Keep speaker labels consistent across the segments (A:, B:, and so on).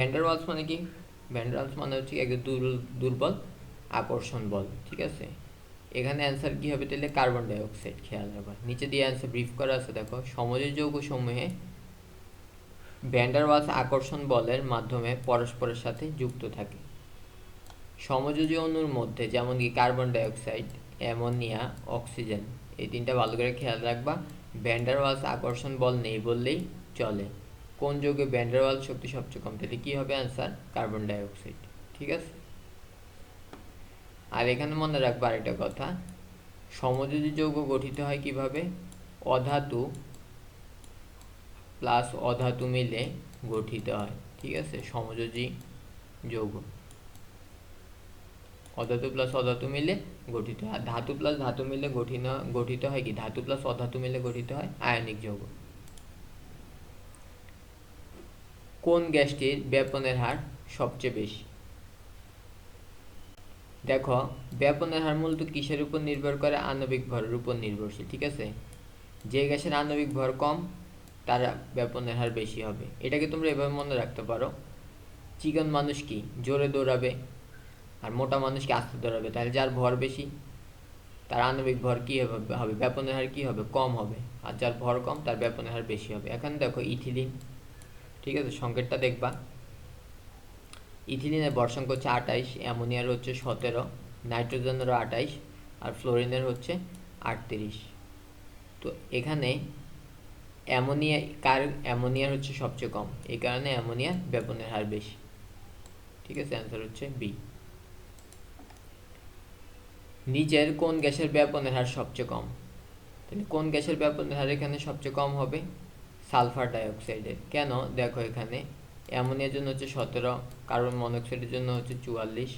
A: Van der Waals মানে কি? Van der Waals মানে হচ্ছে একদম দুর্বল আকর্ষণ বল, ঠিক আছে? এখানে অ্যান্সার কী হবে তাহলে? কার্বন ডাইঅক্সাইড খেয়াল রাখবা। নিচে দিয়ে অ্যান্সার ব্রিফ করা আছে, দেখো। সমযোজী যৌগসমূহে ভ্যান্ডারওয়ালস আকর্ষণ বলের মাধ্যমে পরস্পরের সাথে যুক্ত থাকে। সমযোজী অণুর মধ্যে যেমন কি কার্বন ডাইঅক্সাইড অ্যামোনিয়া অক্সিজেন এই তিনটা ভালো করে খেয়াল রাখবা। ভ্যান্ডারওয়ালস আকর্ষণ বল নেই বললেই চলে। কোন যৌগে ভ্যান্ডারওয়ালস শক্তি সবচেয়ে কম, তাহলে কী হবে অ্যান্সার কার্বন ডাইঅক্সাইড ঠিক আছে? আর এখানে মনে রাখবা আরেকটা কথা, সমযোজী যৌগ গঠিত হয় কীভাবে? অধাতু প্লাস অধাতু মিলে গঠিত হয়, ঠিক আছে? সমযোজী যৌগ। অধাতু প্লাস অধাতু মিলে গঠিত হয়। ধাতু প্লাস ধাতু মিলে গঠিত গঠিত হয় কি? ধাতু প্লাস অধাতু মিলে গঠিত হয় আয়নিক যৌগ। কোন গ্যাসটির ব্যাপনের হার সবচেয়ে বেশি? দেখো, ব্যাপনের হার মূলত কিসের উপর নির্ভর করে? আণবিক ভরের উপর নির্ভরশীল, ঠিক আছে? যে গ্যাসের আণবিক ভর কম, তার ব্যাপনের হার বেশি হবে। এটাকে তোমরা এভাবে মনে রাখতে পারো। চিকন মানুষ কি? জোরে দৌড়াবে। আর মোটা মানুষ কি? আস্তে দৌড়াবে। তাহলে যার ভর বেশি, তার আণবিক ভর কী হবে? ব্যাপনের হার কী হবে? কম হবে। আর যার ভর কম, তার ব্যাপনের হার বেশি হবে। এখন দেখো ইথিলিন ঠিক আছে, সংকেতটা দেখবা। ইথিলিনের ভর সংখ্যা হচ্ছে আঠাইশ, অ্যামোনিয়ার হচ্ছে সতেরো, নাইট্রোজেনেরও আঠাইশ, আর ফ্লোরিনের হচ্ছে আটত্রিশ। তো এখানে অ্যামোনিয়া, কার অ্যামোনিয়ার হচ্ছে সবচেয়ে কম? এই কারণে অ্যামোনিয়ার ব্যাপনের হার বেশি। ঠিক আছে, অ্যান্সার হচ্ছে বি। নিচের কোন গ্যাসের ব্যাপনের হার সবচেয়ে কম? তাহলে কোন গ্যাসের ব্যাপনের হার এখানে সবচেয়ে কম হবে? সালফার ডাইঅক্সাইডের। কেন? দেখো এখানে অ্যামোনিয়ার জন্য হচ্ছে সতেরো, কার্বন মনোক্সাইডের জন্য হচ্ছে চুয়াল্লিশ।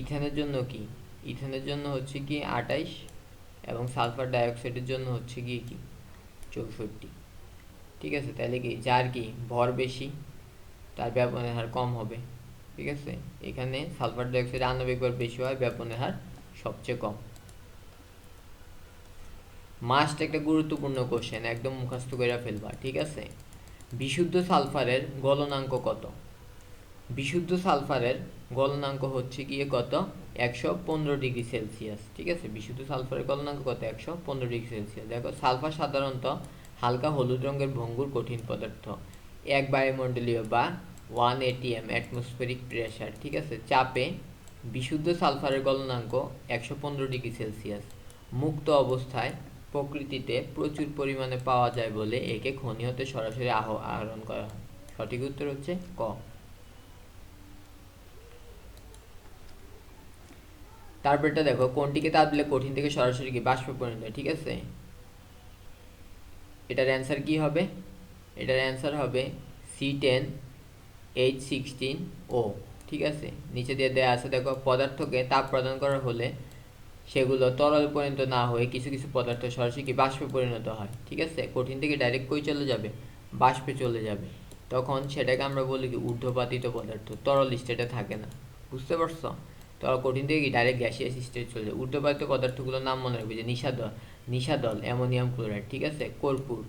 A: ইথেনের জন্য কি? ইথেনের জন্য হচ্ছে কি আটাইশ এবং সালফার ডাইঅক্সাইডের জন্য হচ্ছে গিয়ে কি? চৌষট্টি। ঠিক আছে? তাহলে কি? যার কি? ভর বেশি, তার ব্যাপনের হার কম হবে। ঠিক আছে? এখানে সালফার ডাইঅক্সাইড আণবিক বেশি হয় ব্যাপনের হার সবচেয়ে কম। মাস্ট একটা গুরুত্বপূর্ণ কোশ্চেন একদম মুখস্থ করে ফেলবা, ঠিক আছে? বিশুদ্ধ সালফারের গলনাঙ্ক কত? বিশুদ্ধ সালফারের গলনাঙ্ক হচ্ছে গিয়ে কত? একশো পনেরো ডিগ্রি সেলসিয়াস, ঠিক আছে? বিশুদ্ধ সালফারের গলনাঙ্ক কত? একশো পনেরো ডিগ্রি সেলসিয়াস। দেখো, সালফার সাধারণত হালকা হলুদ রঙের ভঙ্গুর কঠিন পদার্থ। এক বায়ুমণ্ডলীয় বা ওয়ান এটিএম অ্যাটমসফেরিক প্রেশার ঠিক আছে? চাপে বিশুদ্ধ সালফারের গলনাঙ্ক একশো পনেরো ডিগ্রি সেলসিয়াস। মুক্ত অবস্থায় প্রকৃতিতে প্রচুর পরিমাণে পাওয়া যায় বলে একে খনি হতে সরাসরি আহ, আহরণ করা হয়। সঠিক উত্তর হচ্ছে ক। তারপরটা দেখো, কোনটিকে তাপ দিলে কঠিন থেকে সরাসরি কি বাষ্পে পরিণত ঠিক আছে? এটার অ্যান্সার কি হবে? এটার অ্যান্সার হবে C ten H sixteen O ঠিক আছে? নিচে দিয়ে দেওয়া আছে, দেখো, পদার্থকে তাপ প্রদান করা হলে সেগুলো তরল পরিণত না হয়ে কিছু কিছু পদার্থ সরাসরি কি বাষ্পে পরিণত হয়, ঠিক আছে? কঠিন থেকে ডাইরেক্ট কই চলে যাবে? বাষ্পে চলে যাবে। তখন সেটাকে আমরা বলি কি? ঊর্ধ্বপাতিত পদার্থ, তরল স্টেটে থাকে না। বুঝতে পারছ? তরল কঠিন থেকে কি? ডাইরেক্ট গ্যাসিয়াস স্টেটে চলে যায় ঊর্ধ্বপাতিত পদার্থগুলোর নাম মনে রাখবে যে নিশাদল নিশাদল অ্যামোনিয়াম ক্লোরাইড ঠিক আছে? কর্পূর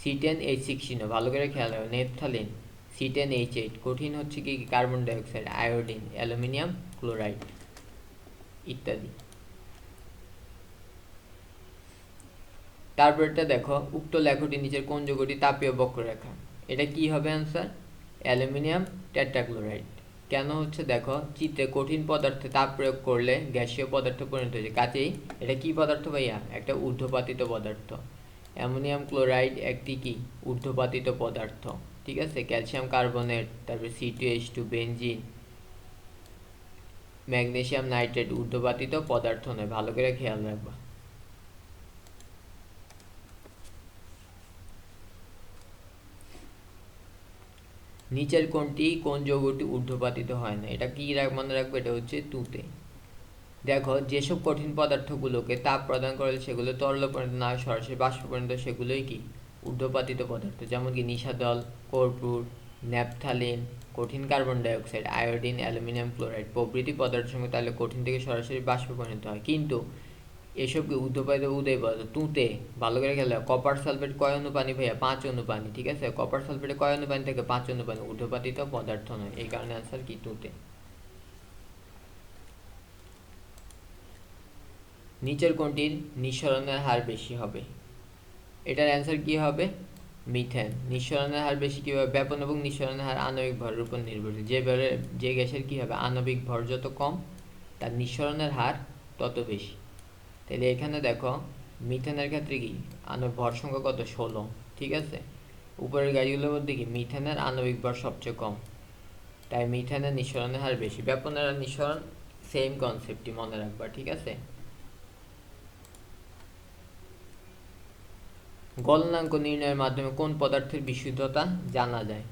A: সি টেন এইচ সিক্সটিন ভালো করে খেয়াল রাখবে naphthalene C ten H eight কঠিন হচ্ছে কি? Carbon dioxide iodine aluminium chloride ইত্যাদি। তারপরটা দেখো, উক্ত লেখটি নিচের কোন যৌগটি তাপীয় বক্ররেখা? এটা কি হবে অ্যান্সার অ্যালুমিনিয়াম টেট্রাক্লোরাইড। কেন হচ্ছে দেখো, চিত্রে কঠিন পদার্থে তাপ প্রয়োগ করলে গ্যাসীয় পদার্থ পরিণত হয়েছে কাজেই এটা কি পদার্থ ভাইয়া? একটা ঊর্ধ্বপাতিত পদার্থ। অ্যামোনিয়াম ক্লোরাইড একটি কি? ঊর্ধ্বপাতিত পদার্থ। ঠিক আছে? ক্যালসিয়াম কার্বনেট, তারপরে C two H two benzene. Magnesium nitrate ঊর্ধ্বপাতিত পদার্থ নয়। ভালো করে খেয়াল রাখবা। নিচের কোনটি কোন যৌগটি ঊর্ধ্বপাতিত হয় না। এটা কি মনে রাখবে? এটা হচ্ছে তুতে। দেখো, যেসব কঠিন পদার্থগুলোকে তাপ প্রদান করে, সেগুলো তরল পরিণত না, সরাসরি বাষ্প পরিণত, সেগুলোই কি? ঊর্ধ্বপাতিত পদার্থ। যেমন কি নিশাদল, কর্পূর, ন্যাপথালিন, কঠিন carbon dioxide, iodine, aluminium chloride প্রভৃতি পদার্থের সঙ্গে তাহলে কঠিন থেকে সরাসরি বাষ্প পরিণত হয়। কিন্তু এসবকে উদ্ধপাইতে উদয় বলে তুঁতে, ভালো করে খেলে কপার সালফেট কয় অনুপানি ভাইয়া? পাঁচ অনুপানি, ঠিক আছে? কপার সালফেটে কয় অনুপানি থেকে? পাঁচ অনুপানি। ঊর্ধ্বপাতিত পদার্থ নয়। এই কারণে আনসার কি? তুঁতে। নিচের কোনটির নিঃসরণের হার বেশি হবে? এটার অ্যান্সার কি হবে? মিথেন নিঃসরণের হার বেশি কী হবে? ব্যাপন এবং নিঃসরণের হার আণবিক ভরের উপর নির্ভরশীল। যে ভরের যে গ্যাসের কী হবে? আণবিক ভর যত কম, তার নিঃসরণের হার তত বেশি। তাহলে এখানে দেখো, মিথেনের ক্ষেত্রে কি? আণবিক ভর সংখ্যা কত? ষোলো, ঠিক আছে? উপরের গাড়িগুলোর মধ্যে কি? মিথেনের আণবিক ভর সবচেয়ে কম। তাই মিথেনের নিঃসরণের হার বেশি। ব্যাপনের নিঃসরণ সেম কনসেপ্টই মনে রাখবা, ঠিক আছে? গলনাঙ্ক নির্ণয়ের মাধ্যমে কোন পদার্থের বিশুদ্ধতা জানা যায়?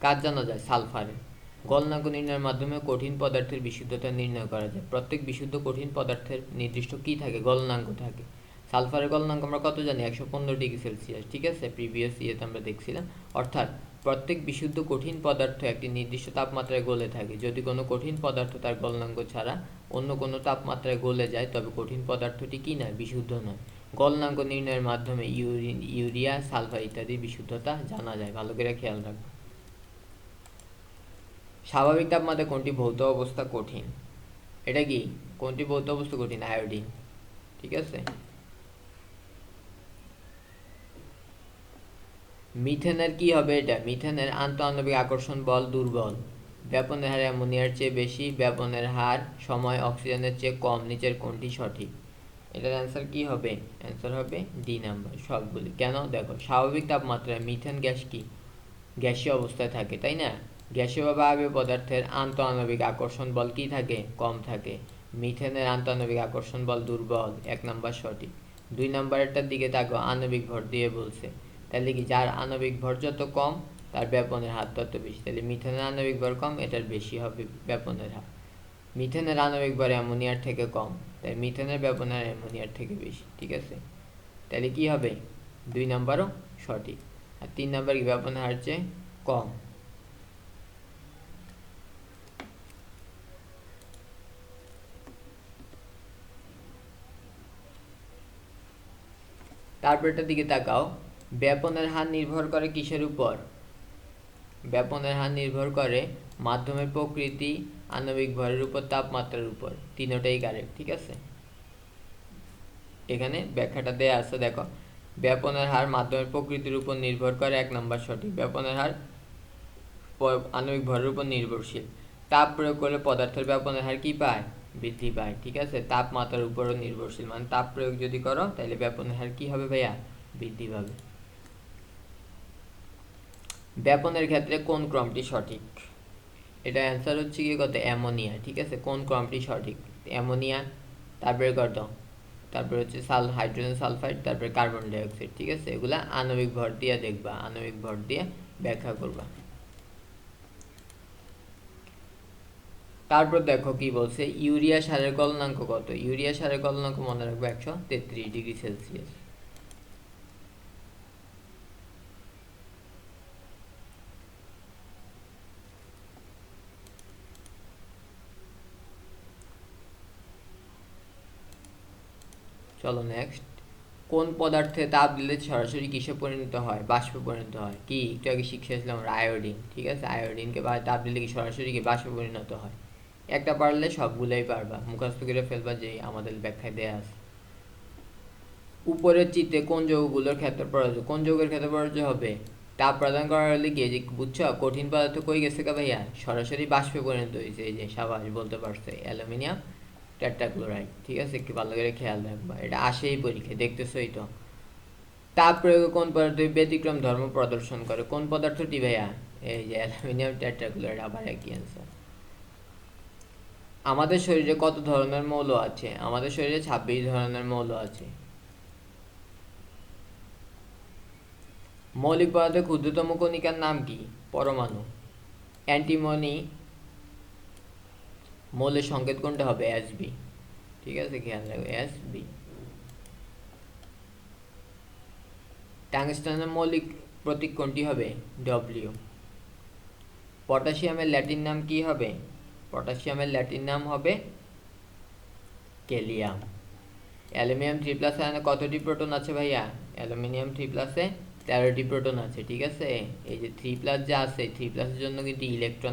A: কাজ জানা যায়? সালফারের। গলনাঙ্ক নির্ণয়ের মাধ্যমে কঠিন পদার্থের বিশুদ্ধতা নির্ণয় করা যায়। প্রত্যেক বিশুদ্ধ কঠিন পদার্থের নির্দিষ্ট কি থাকে? গলনাঙ্ক থাকে। সালফারের গলনাঙ্ক আমরা কত জানি? একশো পনেরো ডিগ্রি সেলসিয়াস, ঠিক আছে? প্রিভিয়াস ইয়েতে আমরা দেখছিলাম। অর্থাৎ প্রত্যেক বিশুদ্ধ কঠিন পদার্থ একটি নির্দিষ্ট তাপমাত্রায় গলে থাকে। যদি কোনো কঠিন পদার্থ তার গলনাঙ্ক ছাড়া অন্য কোনো তাপমাত্রায় গলে যায়, তবে কঠিন পদার্থটি কি নয়? বিশুদ্ধ নয়। গলনাঙ্ক নির্ণয়ের মাধ্যমে ইউরিন, ইউরিয়া, সালফার ইত্যাদির বিশুদ্ধতা জানা যায়। ভালো করে খেয়াল রাখবে। স্বাভাবিক তাপমাত্রায় কোনটি ভৌত অবস্থা কঠিন? এটা কি? কোনটি ভৌত অবস্থা কঠিন? আয়োডিন। ঠিক আছে? মিথেনের কি হবে এটা? মিথেনের আন্তঃআণবিক আকর্ষণ বল দুর্বল। ব্যাপনের হার অ্যামোনিয়ার চেয়ে বেশি, ব্যাপনের হার সময় অক্সিজেনের চেয়ে কম, নিচের কোনটি সঠিক? এটার অ্যান্সার কি হবে? অ্যান্সার হবে ডি নাম্বার। সবগুলি কেন? দেখো, স্বাভাবিক তাপমাত্রায় মিথেন গ্যাস কি? গ্যাসীয় অবস্থায় থাকে, তাই না? গ্যাসীয় বা বায়বীয় পদার্থের আন্তঃআণবিক আকর্ষণ বল কি থাকে? কম থাকে। মিথেনের আন্তঃআণবিক আকর্ষণ বল দুর্বল। এক নাম্বার সঠিক। দুই নাম্বারেরটার দিকে তাকে আণবিক ভর দিয়ে বলছে। তাহলে কি যার আণবিক ভর যত কম, তার ব্যাপনের হার তত বেশি। তাহলে মিথেনের আণবিক ভর কম, এটার বেশি হবে ব্যাপনের হার। মিথেনের আণবিক ভর অ্যামোনিয়ার থেকে কম, তাই মিথেনের ব্যবহার অ্যামোনিয়ার থেকে বেশি, ঠিক আছে? তাহলে কি হবে? দুই নাম্বারও সঠিক। আর তিন নাম্বার কি ব্যবহার হার চেয়ে কম? তারপরটার দিকে তাকাও। ব্যাপনের হার নির্ভর করে কিসের উপর? ব্যাপনের হার নির্ভর করে মাধ্যমের প্রকৃতি, আণবিক ভরের উপর, তাপমাত্রার উপর। তিনোটাই কারেক্ট ঠিক আছে? এখানে ব্যাখ্যাটা দেয়া আছে, দেখো। ব্যাপনের হার মাধ্যমের প্রকৃতির উপর নির্ভর করে, এক নম্বর সঠিক। ব্যাপনের হার আণবিক ভরের উপর নির্ভরশীল। তাপ প্রয়োগ করলে পদার্থের ব্যাপনের হার কি পায়? বৃদ্ধি পায়, ঠিক আছে? তাপমাত্রার উপরও নির্ভরশীল। মানে তাপ প্রয়োগ যদি করো তাহলে ব্যাপনের হার কি হবে ভাইয়া? বৃদ্ধি পাবে। ব্যাপনের ক্ষেত্রে কোন ক্রমটি সঠিক? এটা অ্যান্সার হচ্ছে কি কত? অ্যামোনিয়া, ঠিক আছে? কোন ক্রমটি সঠিক? অ্যামোনিয়া, তারপরে কত? তারপরে হচ্ছে সাল, হাইড্রোজেন সালফাইড, তারপরে কার্বন ডাইঅক্সাইড ঠিক আছে? এগুলা আণবিক ভর দিয়ে দেখবা, আণবিক ভর দিয়ে ব্যাখ্যা করবা। তারপর দেখো কি বলছে, ইউরিয়া সারের গলনাঙ্ক কত? ইউরিয়া সারের গলনাঙ্ক মনে রাখব একশো তেত্রিশ ডিগ্রি সেলসিয়াস। চলো নেক্সট কোন পদার্থে তাপ দিলে সরাসরি কিসে পরিণত হয়? বাষ্পে পরিণত হয়। কি? একটু আগে শিখে আসলাম আয়োডিন ঠিক আছে? আয়োডিনকে তাপ দিলে কি সরাসরি কি বাষ্পে পরিণত হয়? একটা পারলে সবগুলোই পারবা। মুখস্থ করে ফেলবা যে আমাদের ব্যাখ্যায় দেয়া আছে। উপরের চিত্রে কোন যৌগগুলোর ক্ষেত্রে প্রয়োজন কোন যৌগের ক্ষেত্রে প্রয়োজন হবে? তাপ প্রদান করার হলে গিয়ে যে, বুঝছ? কঠিন পদার্থ কই গেছে কা ভাইয়া? সরাসরি বাষ্পে পরিণত হয়েছে। এই যে সাবাস বলতে পারছে, অ্যালুমিনিয়াম, টেট্রাক্লোরাইড। ঠিক আছে? একটু ভালো করে খেয়াল রাখবা। এটা আসেই পরীক্ষা দেখতেছই তো। তাপ প্রয়োগে কোন পদার্থ ব্যতিক্রম ধর্ম প্রদর্শন করে? কোন পদার্থটি ভাইয়া? এই যে অ্যালুমিনিয়াম, টেট্রাক্লোরাইড, আবার একই অ্যান্সার আমাদের শরীরে কত ধরনের মৌল আছে? আমাদের শরীরে ছাব্বিশ ধরনের মৌল আছে। মৌলিক পদার্থের ক্ষুদ্রতম কণিকার নাম কি? পরমাণু। অ্যান্টিমনি মৌলের সংকেত কোনটা হবে? S B. ঠিক আছে, খেয়াল রাখবে এস বি। ট্যাংস্টানের মৌলিক প্রতীক কোনটি হবে? ডব্লিউ। পটাশিয়ামের ল্যাটিন নাম কি হবে? পটাশিয়ামের ল্যাটিন নাম হবে কেলিয়াম অ্যালুমিনিয়াম থ্রি প্লাসে কতটি প্রোটন আছে ভাইয়া? অ্যালুমিনিয়াম থ্রি প্লাসে তেরোটি প্রোটন আছে, ঠিক আছে? এই যে থ্রি প্লাস যা আছে, থ্রি প্লাসের জন্য কিন্তু ইলেকট্রন